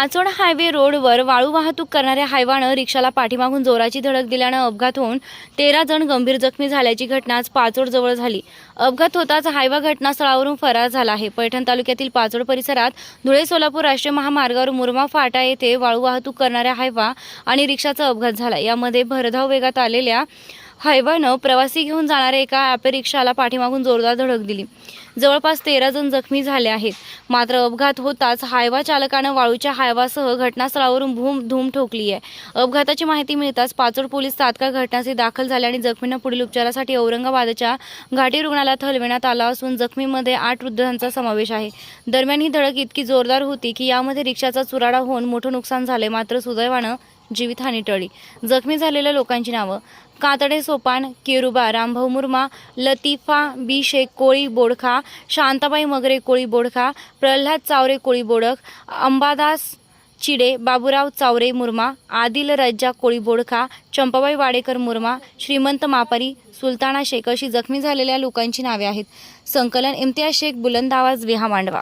Pachod highway रोडवर वाळू वाहतूक करणाऱ्या हायवानं रिक्षाला पाठीमागून जोराची धडक दिल्यानं अपघात होऊन तेरा जण गंभीर जखमी झाल्याची घटना आज पाचोड जवळ झाली. अपघात होताच हायवा घटनास्थळावरून फरार झाला आहे. पैठण तालुक्यातील पाचोड परिसरात धुळे सोलापूर राष्ट्रीय महामार्गावर मुरमा फाटा येथे वाळू वाहतूक करणाऱ्या हायवा आणि रिक्षाचा अपघात झाला. यामध्ये भरधाव वेगात आलेल्या हायवानं प्रवासी घेऊन जाणाऱ्या एका ॲपे रिक्षाला पाठीमागून जोरदार धडक दिली. जवळपास तेरा जण जखमी झाले आहेत. मात्र अपघात होताच हायवा चालकानं वाळूच्या हायवासह घटनास्थळावरून भूम धूम ठोकली आहे. अपघाताची माहिती मिळताच पाचोड पोलीस तात्काळ घटनास्थळी दाखल झाले आणि जखमींना पुढील उपचारासाठी औरंगाबादच्या घाटी रुग्णालयात हलविण्यात आला असून जखमीमध्ये आठ वृद्धांचा समावेश आहे. दरम्यान ही धडक इतकी जोरदार होती की यामध्ये रिक्षाचा चुराडा होऊन मोठं नुकसान झाले मात्र सुदैवानं जीवितहानी टळली जखमी झालेल्या लोकांची नावं. कातडे सोपान केरुबा रामभाऊ मुर्मा लतीफा बी शेख कोळी बोडखा शांताबाई मगरे कोळी बोडखा प्रल्हाद चावरे कोळी बोडख अंबादास चिडे बाबुराव चावरे मुर्मा आदिल रज्जा कोळी बोडखा चंपाबाई वाडेकर मुर्मा श्रीमंत मापारी सुलताना शेख अशी जखमी झालेल्या लोकांची नावे आहेत. संकलन इम्तियाज शेख बुलंद आवाज विहा मांडवा